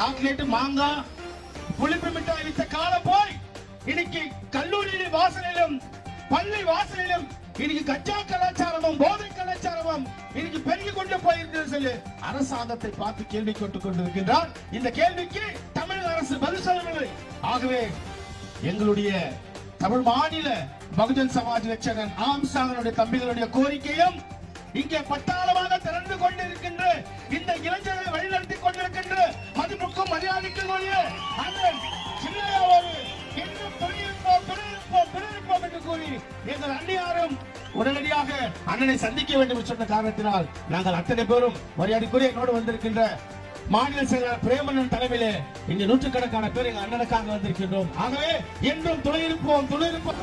Chocolate மாங்காய் புளிப்பு மிட்டாய் வித்த காலம் போய் இன்னைக்கு கல்லூரி வாசலிலும் பள்ளி வாசலிலும் இன்னைக்கு கச்சா கலாச்சாரமும் போதை கலாச்சாரமும் இன்னைக்கு பெருகி கொண்டு போயிருக்கிறது சொல்லி அரசாங்கத்தை பார்த்து கேள்வி கேட்டுக் கொண்டிருக்கின்றார். இந்த கேள்விக்கு தமிழக அரசு பதில் சொல்லவில்லை. ஆகவே எங்களுடைய தமிழ் மாநில பகுஜன் சமாஜ் லட்சகன் ஆம்சாங்கனுடைய தம்பிகளுடைய கோரிக்கையும் இங்கே பட்டாளமாக திறந்து கொண்டிருக்கின்ற இந்த இளைஞர்கள் அண்ணன் சின்னையாவோடு இன்னும் தொழில்நுட்பம் தொழில்நுட்பம் தொழில்நுட்பம் என்று கூறி எங்கள் அன்னியாரும் உடனடியாக அண்ணனை சந்திக்க வேண்டும் என்று சொன்ன காரணத்தினால் நாங்கள் அத்தனை பேரும் மரியாதைக்குரிய என்னோடு வந்திருக்கின்ற மாநில செயலாளர் பிரேமணன் தலைமையிலே இங்கு நூற்றுக்கணக்கான பேர் எங்க அண்ணனுக்காக வந்திருக்கின்றோம். ஆகவே என்றும் துணை இருப்போம் துணை இருப்போம்.